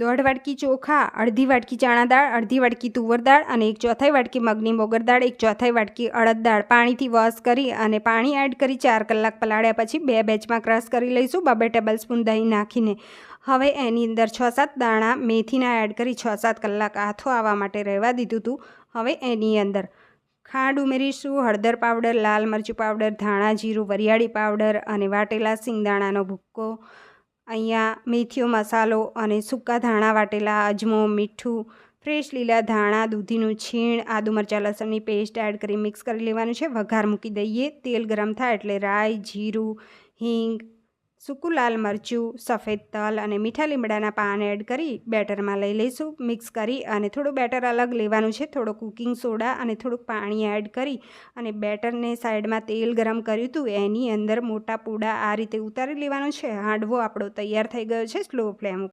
દોઢ વાટકી ચોખા, અડધી વાટકી ચણા દાળ, અડધી વાટકી તુવર દાળ અને એક ચોથાઈ વાટકી મગની મોગર દાળ, એક ચોથાઈ વાટકી અડદ દાળ પાણીથી વોશ કરી અને પાણી એડ કરી ચાર કલાક પલાળ્યા પછી બે બેચમાં ક્રશ કરી લઈશું, બબે ટેબલ સ્પૂન દહીં નાખીને. હવે એની અંદર છ સાત દાણા મેથીના એડ કરી છ સાત કલાક આથો આવવા માટે રહેવા દીધું હતું હવે એની અંદર ખાંડ ઉમેરીશું, હળદર પાવડર, લાલ મરચું પાવડર, ધાણા જીરું, વરિયાળી પાવડર અને વાટેલા સિંગદાણાનો ભૂક્કો અહીંયા મેથીઓ મસાલો અને સૂકા ધાણા વાટેલા અજમો, મીઠું, ફ્રેશ લીલા ધાણા, દૂધીનું છીણ, આદુ મરચાં, લસણની પેસ્ટ એડ કરી મિક્સ કરી લેવાનું છે. વઘાર મૂકી દઈએ. તેલ ગરમ થાય એટલે રાઈ, જીરું, હિંગ સૂકું લાલ મરચું, સફેદ તલ અને મીઠા લીમડાના પાન એડ કરી બેટરમાં લઈ લઈશું. મિક્સ કરી અને થોડું બેટર અલગ લેવાનું છે. થોડો કુકિંગ સોડા અને થોડુંક પાણી એડ કરી અને બેટરને સાઈડમાં તેલ ગરમ કર્યું હતું. એની અંદર મોટા પૂડા આ રીતે ઉતારી લેવાનું છે. હાંડવો આપણો તૈયાર થઈ ગયો છે. Slow flame